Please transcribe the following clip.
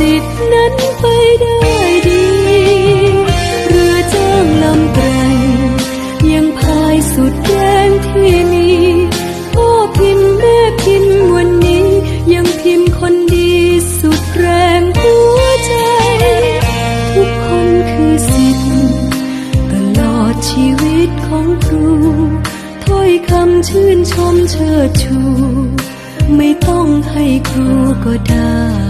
สิทธินั้นไปได้ดี เรือจ้างลำแกร่งยังพายสุดแรงที่มีพ่อพิมพ์แม่พิมพ์วันนี้ ยังพิมพ์คนดีสุดแรงหัวใจ ทุกคนคือสิทธิ์ตลอดชีวิตของครู ถ้อยคำชื่นชมเชิดชู ไม่ต้องให้ครูก็ได้